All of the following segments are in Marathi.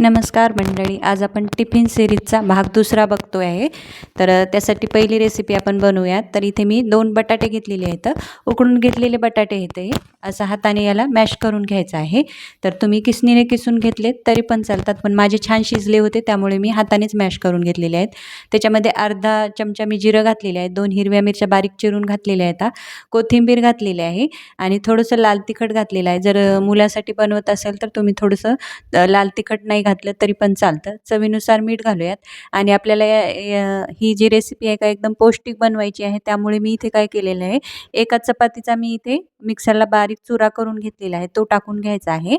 नमस्कार मंडळी आज आपण टिफिन सिरीजचा भाग दुसरा बघतो आहे. तर त्यासाठी पहिली रेसिपी आपण बनवूयात. तर इथे मी दोन बटाटे घेतलेले आहेत. उकडून घेतलेले बटाटे आहेत हे असं हाताने याला मॅश करून घ्यायचं आहे. तर तुम्ही किसनीने किसून घेतले तरी पण चालतात. पण माझे छान शिजले होते त्यामुळे मी हातानेच मॅश करून घेतलेले आहेत. त्याच्यामध्ये अर्धा चमचा मी जिरं घातलेले आहे. दोन हिरव्या मिरच्या बारीक चिरून घातलेल्या आहेत. कोथिंबीर घातलेली आहे. आणि थोडंसं लाल तिखट घातलेलं आहे. जर मुलासाठी बनवत असेल तर तुम्ही थोडंसं लाल तिखट नाही घातलं तरी पण चालतं. चवीनुसार मीठ घालूयात. आणि आपल्याला ही जी रेसिपी आहे का एकदम पौष्टिक बनवायची आहे त्यामुळे मी इथे काय केलेलं आहे. एका चपातीचा मी इथे मिक्सरला बारीक चुरा करून घेतलेला आहे. तो टाकून घ्यायचा आहे.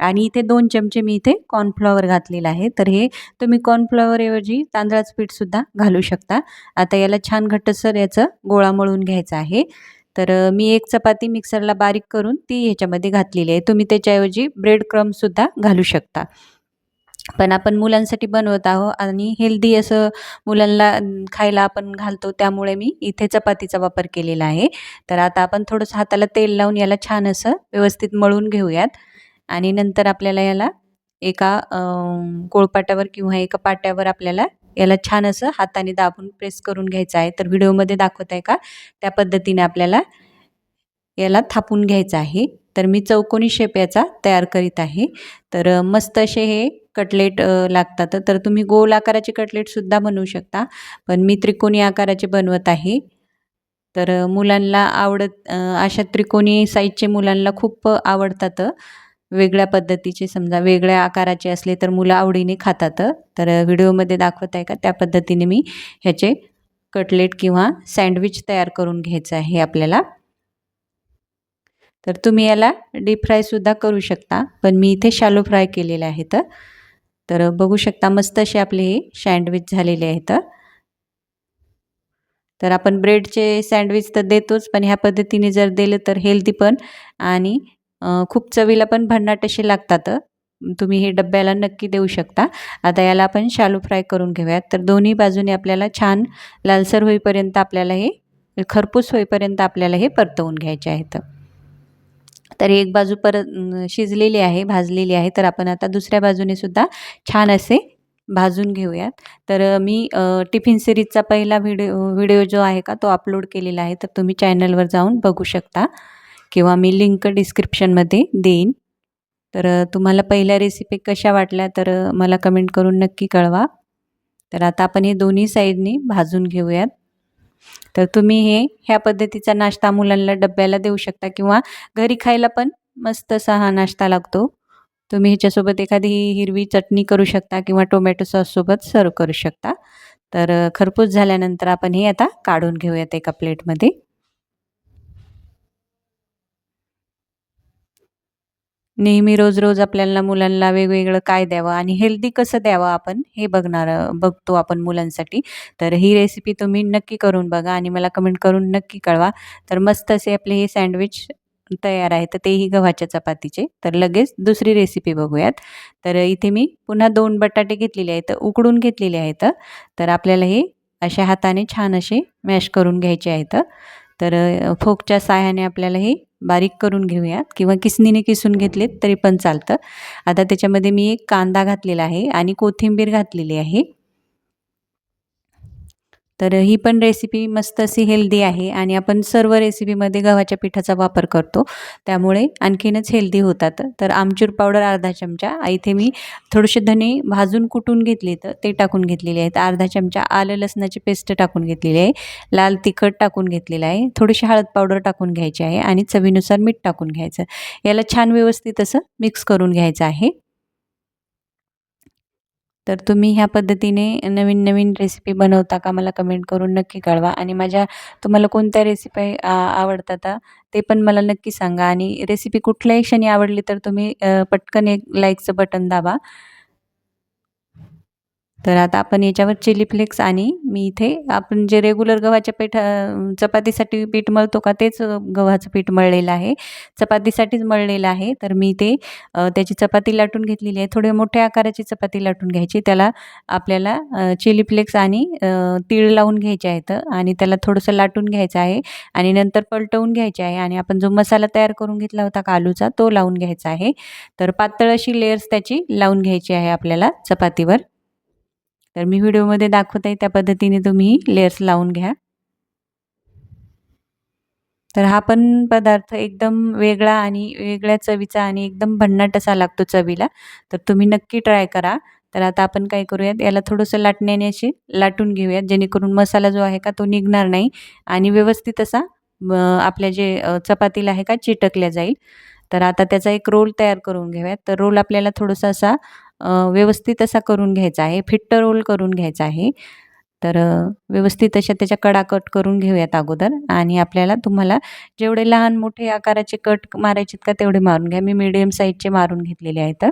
आणि इथे दोन चमचे मी इथे कॉर्नफ्लॉवर घातलेला आहे. तर हे तुम्ही कॉर्नफ्लॉवरऐवजी तांदळाचं पीठसुद्धा घालू शकता. आता याला छान घट्टसर याचं गोळा मळून घ्यायचा आहे. तर मी एक चपाती मिक्सरला बारीक करून ती ह्याच्यामध्ये घातलेली आहे. तुम्ही त्याच्याऐवजी ब्रेड क्रमसुद्धा घालू शकता. पण आपण मुलांसाठी बनवत आहो आणि हेल्दी असं मुलांना खायला आपण घालतो त्यामुळे मी इथे चपातीचा वापर केलेला आहे. तर आता आपण थोडंसं हाताला तेल लावून याला छान असं व्यवस्थित मळून घेऊयात. आणि नंतर आपल्याला याला एका गोळपाट्यावर किंवा एका पाट्यावर आपल्याला याला छान असं हाताने दाबून प्रेस करून घ्यायचं आहे. तर व्हिडिओमध्ये दाखवत आहे का? त्या पद्धतीने आपल्याला याला थापून घ्यायचं आहे. तर मी चौकोनी शेप याचा तयार करीत आहे. तर मस्त असे हे कटलेट लागतात. तर तुम्ही गोल आकाराचे कटलेटसुद्धा बनवू शकता. पण मी त्रिकोणी आकाराचे बनवत आहे. तर मुलांना आवडत अशा त्रिकोणी साईजचे मुलांना खूप आवडतात. वेगळ्या पद्धतीचे समजा वेगळ्या आकाराचे असले तर मुलं आवडीने खातात. तर व्हिडिओमध्ये दाखवत आहे का? त्या पद्धतीने मी ह्याचे कटलेट किंवा सँडविच तयार करून घ्यायचं आहे आपल्याला. तर तुम्ही याला डीप फ्रायसुद्धा करू शकता. पण मी इथे शालो फ्राय केलेले आहेत. तर बघू शकता मस्त असे आपले हे सँडविच झालेले आहेत. तर आपण ब्रेडचे सँडविच तर देतोच पण ह्या पद्धतीने जर दिलं तर हेल्दी पण आणि खूप चवीला पण भन्नाट असे लागतात. तुम्ही हे डब्याला नक्की देऊ शकता. आता याला आपण शालू फ्राय करून घेऊयात. तर दोन्ही बाजूने आपल्याला छान लालसर होईपर्यंत आपल्याला हे खरपूस होईपर्यंत आपल्याला हे परतवून घ्यायचे आहेत. तर एक बाजू परत शिजलेली आहे भाजलेली आहे. तर आपण आता दुसऱ्या बाजूने सुद्धा छान असे भाजून घेऊयात. तर मी टिफिन सिरीजचा पहिला व्हिडिओ व्हिडिओ जो आहे का तो अपलोड केलेला आहे. तर तुम्ही चॅनलवर जाऊन बघू शकता किंवा मी लिंक डिस्क्रिप्शनमध्ये देईन. तर तुम्हाला पहिल्या रेसिपी कशा वाटल्या तर मला कमेंट करून नक्की कळवा. तर आता आपण हे दोन्ही साईडनी भाजून घेऊयात. तर तुम्ही हे ह्या पद्धतीचा नाश्ता मुलांना डब्याला देऊ शकता किंवा घरी खायला पण मस्त असा हा नाश्ता लागतो. तुम्ही ह्याच्यासोबत एखादी हिरवी चटणी करू शकता किंवा टोमॅटो सॉससोबत सर्व करू शकता. तर खरपूस झाल्यानंतर आपण हे आता काढून घेऊयात एका प्लेटमध्ये. नेहमी रोज रोज आपल्याला मुलांना वेगवेगळं काय द्यावं आणि हेल्दी कसं द्यावं आपण हे बघणार बघतो आपण मुलांसाठी. तर ही रेसिपी तुम्ही नक्की करून बघा आणि मला कमेंट करून नक्की कळवा. तर मस्त असे आपले हे सँडविच तयार आहे तर तेही गव्हाच्या चपातीचे. तर लगेच दुसरी रेसिपी बघूयात. तर इथे मी पुन्हा दोन बटाटे घेतलेले आहेत उकडून घेतलेले आहेत. तर आपल्याला हे अशा हाताने छान असे मॅश करून घ्यायचे आहेत. तर फोकच्या साह्याने आपल्याला हे बारीक करून घेऊयात. किंवा किसनीने किसून घेतलेत तरी पण चालतं. आता त्याच्यामध्ये मी एक कांदा घातलेला आहे आणि कोथिंबीर घातलेली आहे. तर ही पण रेसिपी मस्त अशी हेल्दी आहे आणि आपण सर्व रेसिपीमध्ये गव्हाच्या पिठाचा वापर करतो. त्यामुळे आणखीनच हेल्दी होतात. तर आमचूर पावडर अर्धा चमचा. इथे मी थोडेसे धने भाजून कुटून घेतले तर ते टाकून घेतलेले आहेत. अर्धा चमचा आलं लसणाची पेस्ट टाकून घेतलेली आहे. लाल तिखट टाकून घेतलेलं आहे. थोडीशी हळद पावडर टाकून घ्यायची आहे आणि चवीनुसार मीठ टाकून घ्यायचं. याला छान व्यवस्थित असं मिक्स करून घ्यायचं आहे. तर तुम्ही ह्या पद्धतीने नवीन नवीन रेसिपी बनवता का? मला कमेंट करून नक्की कळवा. आणि माझ्या तुम्हाला कोणत्या रेसिपी आवडतात ते पण मला नक्की सांगा. आणि रेसिपी कुठल्याही क्षणी आवडली तर तुम्ही पटकन एक लाईकचं बटन दाबा. तर आता आपण याच्यावर चिली फ्लेक्स आणि मी इथे आपण जे रेग्युलर गव्हाच्या पिठा चपातीसाठी पीठ मळतो का तेच गव्हाचं पीठ मळलेलं आहे. चपातीसाठीच मळलेलं आहे. तर मी ते त्याची चपाती लाटून घेतलेली आहे. थोडे मोठ्या आकाराची चपाती लाटून घ्यायची. त्याला आपल्याला चिली फ्लेक्स आणि तीळ लावून घ्यायचे आहेत आणि त्याला थोडंसं लाटून घ्यायचं आहे आणि नंतर पलटवून घ्यायचे आहे आणि आपण जो मसाला तयार करून घेतला होता कालूचा तो लावून घ्यायचा आहे. तर पातळ अशी लेअर्स त्याची लावून घ्यायची आहे आपल्याला चपातीवर. तर मी व्हिडिओमध्ये दाखवत आहे त्या पद्धतीने तुम्ही लेअर्स लावून घ्या. तर हा पण पदार्थ एकदम वेगळा आणि वेगळ्या चवीचा आणि एकदम भन्नाट असा लागतो चवीला. तर तुम्ही नक्की ट्राय करा. तर आता आपण काय करूयात याला थोडंसं लाटण्याने असे लाटून घेऊयात जेणेकरून मसाला जो आहे का तो निघणार नाही आणि व्यवस्थित असा आपल्या जे चपातीला आहे का चिटकल्या जाईल. तर आता त्याचा एक रोल तयार करून घेऊयात. तर रोल आपल्याला थोडंसं असा व्यवस्थित असा करून घ्यायचा आहे फिट्ट रोल करून घ्यायचा आहे. तर व्यवस्थित अशा त्याच्या कडा कट करून घेऊयात अगोदर आणि आपल्याला तुम्हाला जेवढे लहान मोठे आकाराचे कट मारायचे का तेवढे मारून घ्या. मी मीडियम साईजचे मारून घेतलेले आहेत.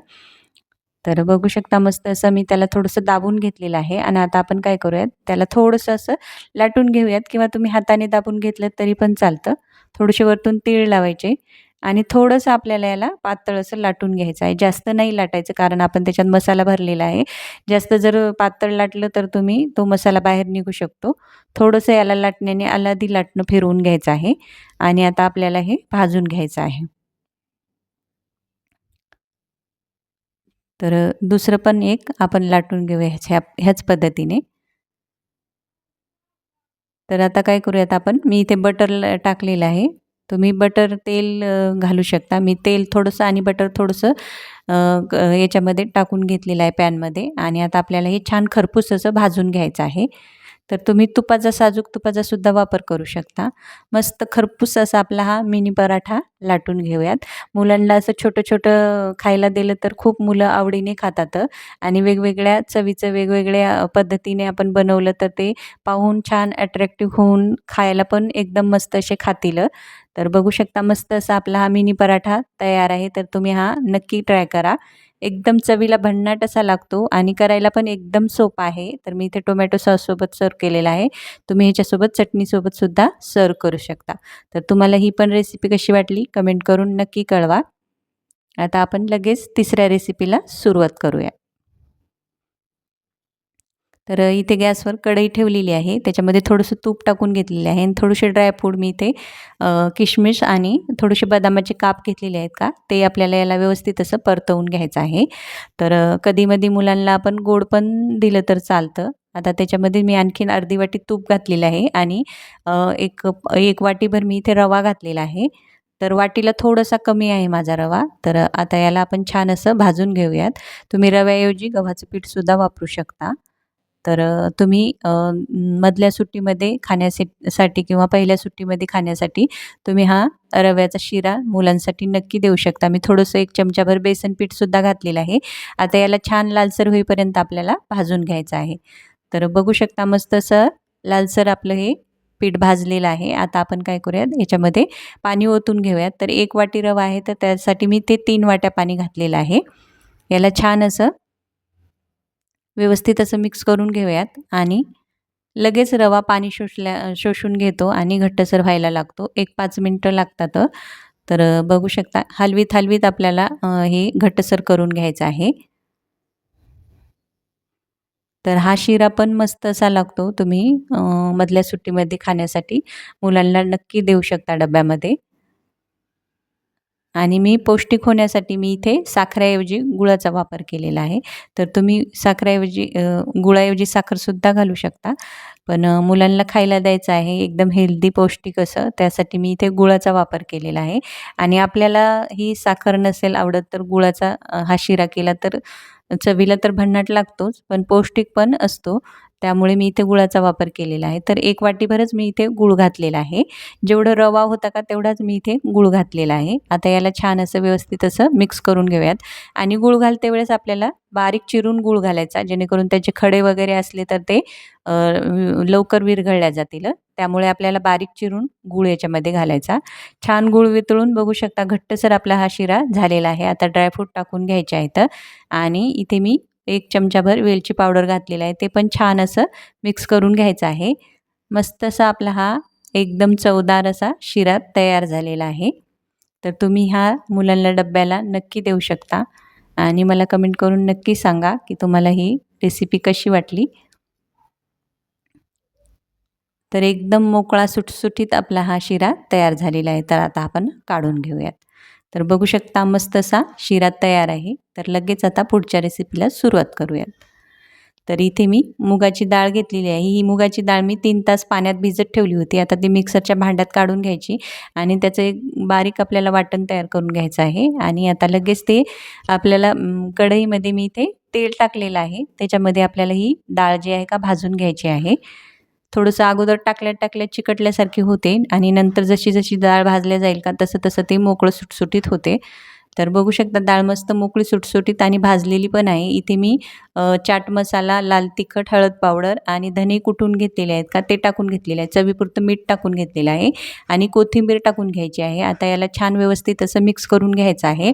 तर बघू शकता मस्त असं मी त्याला थोडंसं दाबून घेतलेलं आहे आणि आता आपण काय करूयात त्याला थोडंसं असं लाटून घेऊयात किंवा तुम्ही हाताने दाबून घेतलं तरी पण चालतं. थोडेसे वरतून तीळ लावायचे. आणि थोडंसं आपल्याला याला पातळ असं लाटून घ्यायचं आहे. जास्त नाही लाटायचं कारण आपण त्याच्यात मसाला भरलेला आहे. जास्त जर पातळ लाटलं तर तुम्ही तो मसाला बाहेर निघू शकतो. थोडंसं याला लाटण्याने आलादी लाटणं फिरवून घ्यायचं आहे आणि आता आपल्याला हे भाजून घ्यायचं आहे. तर दुसरं पण एक आपण लाटून घेऊया ह्याच्या ह्याच पद्धतीने. तर आता काय करूयात आपण? मी इथे बटर टाकलेलं आहे. तुम्ही बटर तेल घालू शकता. मी तेल थोडंसं आणि बटर थोडंसं याच्यामध्ये टाकून घेतलेलं आहे पॅनमध्ये आणि आता आपल्याला हे छान खरपूस असं भाजून घ्यायचं आहे. तर तुम्ही तुपाचा साजूक तुपाचा सुद्धा वापर करू शकता. मस्त खरपूस असा आपला हा मिनी पराठा लाटून घेऊयात. मुलांना असं छोटं छोटं खायला दिलं तर खूप मुलं आवडीने खातात आणि वेगवेगळ्या चवीचं वेगवेगळ्या पद्धतीने आपण बनवलं तर ते पाहून छान अट्रॅक्टिव्ह होऊन खायला पण एकदम मस्त असे खातील तर बघू शकता मस्त असा आपला हा मिनी पराठा तयार आहे. तर तुम्ही हा नक्की ट्राय करा. एकदम चवीला भन्नाट असा लागतो आणि करायला पण एकदम सोपा आहे. तर मी इथे टोमॅटो सॉससोबत सर्व केलेला आहे. तुम्ही ह्याच्यासोबत चटणीसोबतसुद्धा सर्व करू शकता. तर तुम्हाला ही पण रेसिपी कशी वाटली कमेंट करून नक्की कळवा. आता आपण लगेच तिसऱ्या रेसिपीला सुरुवात करूया. तर इथे गॅसवर कढई ठेवलेली आहे. त्याच्यामध्ये थोडंसं तूप टाकून घेतलेले आहे. आणि थोडेसे ड्रायफ्रूट मी इथे किशमिश आणि थोडेसे बदामाचे काप घेतलेले आहेत का? ते आपल्याला याला व्यवस्थित असं परतवून घ्यायचं आहे. तर कधीमधी मुलांना आपण गोड पण दिलं तर चालतं. आता त्याच्यामध्ये मी आणखीन अर्धी वाटी तूप घातलेलं आहे आणि एक एक वाटीभर मी इथे रवा घातलेला आहे. तर वाटीला थोडासा कमी आहे माझा रवा. तर आता याला आपण छान असं भाजून घेऊयात. तुम्ही रव्याऐवजी गव्हाचं पीठसुद्धा वापरू शकता. तर तुम्ही मधल्या सुट्टीमध्ये खाण्यासाठी किंवा पहिल्या सुट्टीमध्ये खाण्यासाठी तुम्ही हा रव्याचा शिरा मुलांसाठी नक्की देऊ शकता. मी थोडंसं एक चमचाभर बेसन पीठसुद्धा घातलेलं आहे. आता याला छान लालसर होईपर्यंत आपल्याला भाजून घ्यायचं आहे. तर बघू शकता मस्त असं लालसर आपलं हे पीठ भाजलेलं आहे. आता आपण काय करूयात? याच्यामध्ये पाणी ओतून घेऊयात. तर एक वाटी रवा आहे तर त्यासाठी मी ते तीन वाट्या पाणी घातलेलं आहे. याला छान असं व्यवस्थित असं मिक्स करून घेऊयात आणि लगेच रवा पाणी शोषल्या शोषून घेतो आणि घट्टसर व्हायला लागतो. एक पाच मिनटं लागतात. तर बघू शकता हलवीत हलवीत आपल्याला हे घट्टसर करून घ्यायचं आहे. तर हा शिरा पण मस्त असा लागतो तुम्ही मधल्या सुट्टीमध्ये खाण्यासाठी. मुलांना नक्की देऊ शकता डब्यामध्ये. आणि मी पौष्टिक होण्यासाठी मी इथे साखरेऐवजी गुळाचा वापर केलेला आहे. तर तुम्ही साखरेऐवजी गुळाऐवजी साखरसुद्धा घालू शकता. पण मुलांना खायला द्यायचं आहे एकदम हेल्दी पौष्टिक असं त्यासाठी मी इथे गुळाचा वापर केलेला आहे. आणि आपल्याला ही साखर नसेल आवडत तर गुळाचा हा शिरा केला तर चवीला तर भन्नाट लागतोच पण पौष्टिक पण असतो. त्यामुळे मी इथे गुळाचा वापर केलेला आहे. तर एक वाटीभरच मी इथे गुळ घातलेला आहे. जेवढं रवा होता का तेवढाच मी इथे गुळ घातलेला आहे. आता याला छान असं व्यवस्थित असं मिक्स करून घेऊयात. आणि गुळ घालते वेळेस आपल्याला बारीक चिरून गुळ घालायचा जेणेकरून त्याचे खडे वगैरे असले तर ते लवकर विरघळल्या जातील. त्यामुळे आपल्याला बारीक चिरून गुळ याच्यामध्ये घालायचा. छान गुळ वितळून बघू शकता घट्टसर आपला हा शिरा झालेला आहे. आता ड्रायफ्रूट टाकून घ्यायचे आहेत. आणि इथे मी एक चमचाभर वेलची पावडर घातलेला आहे. ते पण छान असं मिक्स करून घ्यायचं आहे. मस्त असा आपला हा एकदम चवदार असा शिरा तयार झालेला आहे. तर तुम्ही हा मुलांना डब्याला नक्की देऊ शकता. आणि मला कमेंट करून नक्की सांगा की तुम्हाला ही रेसिपी कशी वाटली. तर एकदम मोकळा सुटसुटीत आपला हा शिरा तयार झालेला आहे. तर आता आपण काढून घेऊयात. तर बघू शकता मस्त असा शिरा तयार आहे. तर लगेच आता पुढच्या रेसिपीला सुरुवात करूयात. तर इथे मी मुगाची डाळ घेतलेली आहे. ही मुगाची डाळ मी तीन तास पाण्यात भिजत ठेवली होती. आता ती मिक्सरच्या भांड्यात काढून घ्यायची आणि त्याचं एक बारीक आपल्याला वाटण तयार करून घ्यायचं आहे. आणि आता लगेच ते आपल्याला कढईमध्ये मी इथे तेल टाकलेलं आहे. त्याच्यामध्ये आपल्याला ही डाळ जी आहे का भाजून घ्यायची आहे. थोडंसं अगोदर टाकल्या टाकल्या चिकटल्यासारखी होते आणि नंतर जशी जशी डाळ भाजल्या जाईल का तसं तसं ते मोकळं सुटसुटीत होते. तर बघू शकता डाळ मस्त मोकळी सुटसुटीत आणि भाजलेली पण आहे. इथे मी चाट मसाला लाल तिखट हळद पावडर आणि धने कुटून घेतलेले आहेत का ते टाकून घेतलेले आहे चवीपुरतं मीठ टाकून घेतलेलं आहे आणि कोथिंबीर टाकून घ्यायची आहे. आता याला छान व्यवस्थित असं मिक्स करून घ्यायचं आहे.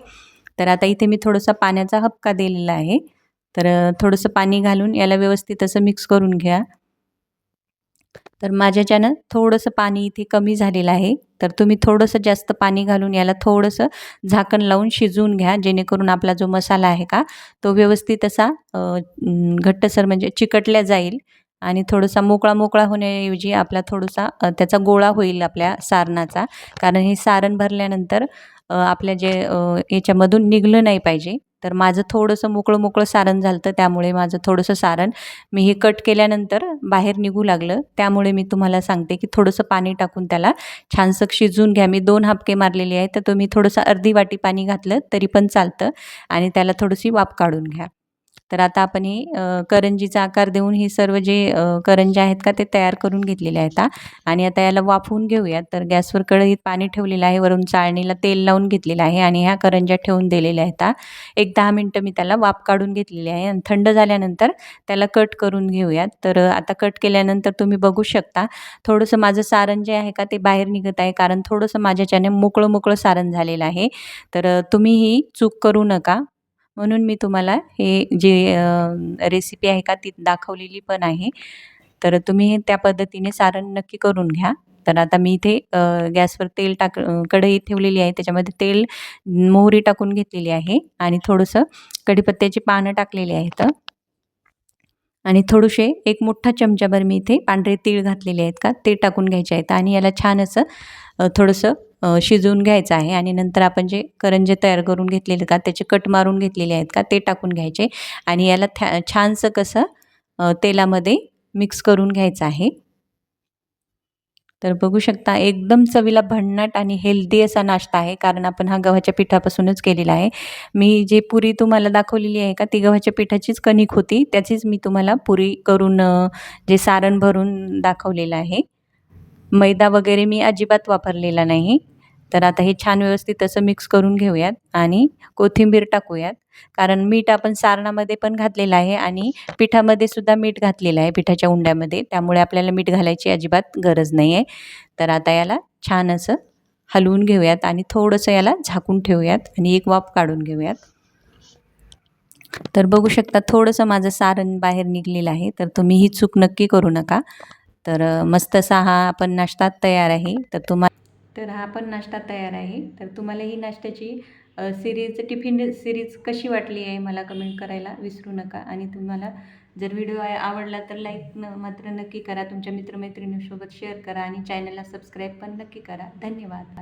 तर आता इथे मी थोडंसं पाण्याचा हपका दिलेला आहे. तर थोडंसं पाणी घालून याला व्यवस्थित असं मिक्स करून घ्या. तर माझ्याच्यानं थोडंसं पाणी इथे कमी झालेलं आहे. तर तुम्ही थोडंसं जास्त पाणी घालून याला थोडंसं झाकण लावून शिजवून घ्या जेणेकरून आपला जो मसाला आहे का तो व्यवस्थित असा घट्टसर म्हणजे चिकटल्या जाईल आणि थोडासा मोकळा मोकळा होण्याऐवजी आपला थोडासा त्याचा गोळा होईल आपल्या सारणाचा. कारण हे सारण भरल्यानंतर आपल्या जे याच्यामधून निघलं नाही पाहिजे. तर माझं थोडंसं मोकळं मोकळं सारण झालं तर त्यामुळे माझं थोडंसं सारण मी हे कट केल्यानंतर बाहेर निघू लागलं. त्यामुळे मी तुम्हाला सांगते की थोडंसं पाणी टाकून त्याला छानसं शिजवून घ्या. मी दोन हापके मारलेले आहे तर तुम्ही थोडंसं अर्धी वाटी पाणी घातलं तरी पण चालतं आणि त्याला थोडीशी वाफ काढून घ्या. तर आता आपण हे करंजीचा आकार देऊन हे सर्व जे करंज्या आहेत का ते तयार करून घेतलेले आहेत आणि आता याला वाफवून घेऊयात. तर गॅसवर कढईत पाणी ठेवलेलं आहे वरून चाळणीला तेल लावून घेतलेलं आहे आणि ह्या करंज्या ठेवून दिलेल्या आहेत एक दहा मिनटं मी त्याला वाफ काढून घेतलेली आहे आणि थंड झाल्यानंतर त्याला कट करून घेऊयात. तर आता कट केल्यानंतर तुम्ही बघू शकता थोडंसं माझं सारण जे आहे का ते बाहेर निघत आहे कारण थोडंसं माझ्याच्याने मोकळं मोकळं सारण झालेलं आहे. तर तुम्ही ही चूक करू नका. म्हणून मी तुम्हाला हे जे रेसिपी आहे का ती दाखवलेली पण आहे. तर तुम्ही त्या पद्धतीने सारण नक्की करून घ्या. तर आता मी इथे गॅसवर तेल टाक कढई ठेवलेली आहे. त्याच्यामध्ये तेल मोहरी टाकून घेतलेली आहे आणि थोडंसं कढीपत्त्याची पानं टाकलेली आहेत. आणि थोडेसे एक मोठा चमचाभर मी इथे पांढरे तीळ घातलेले आहेत का ते टाकून घ्यायचे आहेत. आणि याला छान असं थोडंसं शिजवून घ्यायचं आहे आणि नंतर आपण जे करंजे तयार करून घेतलेले का त्याचे कट मारून घेतलेले आहेत का ते टाकून घ्यायचे आणि याला थॅ छानसं कसं तेलामध्ये मिक्स करून घ्यायचं आहे. तर बघू शकता एकदम चवीला भन्नाट आणि हेल्दी असा नाश्ता आहे कारण आपण हा गव्हाच्या पिठापासूनच केलेला आहे. मी जी पुरी तुम्हाला दाखवलेली आहे का ती गव्हाच्या पिठाचीच कणिक होती त्याचीच मी तुम्हाला पुरी करून जे सारण भरून दाखवलेलं आहे. मैदा वगैरे मी अजिबात वापरलेला नाही. तर आता हे छान व्यवस्थित असं मिक्स करून घेऊयात आणि कोथिंबीर टाकूयात. कारण मीठ आपण सारणामध्ये पण घातलेलं आहे आणि पिठामध्ये सुद्धा मीठ घातलेलं आहे पिठाच्या उंड्यामध्ये. त्यामुळे आपल्याला मीठ घालायची अजिबात गरज नाही आहे तर आता याला छान असं हलवून घेऊयात आणि थोडंसं याला झाकून ठेवूयात आणि एक वाफ काढून घेऊयात. तर बघू शकता थोडंसं माझं सारण बाहेर निघलेलं आहे तर तुम्ही ही चूक नक्की करू नका. तर मस्त असा हा आपण नाश्ता तयार आहे. तर तुम्हाला तर हा पण नाश्ता तयार आहे. तर तुम्हाला ही नाश्त्याची सिरीज टिफिन सिरीज कशी वाटली आहे मला कमेंट करायला विसरू नका. आणि तुम्हाला जर व्हिडिओ आवडला तर लाईक न मात्र नक्की करा. तुमच्या मित्रमैत्रिणींसोबत शेअर करा आणि चॅनलला सबस्क्राईब पण नक्की करा. धन्यवाद.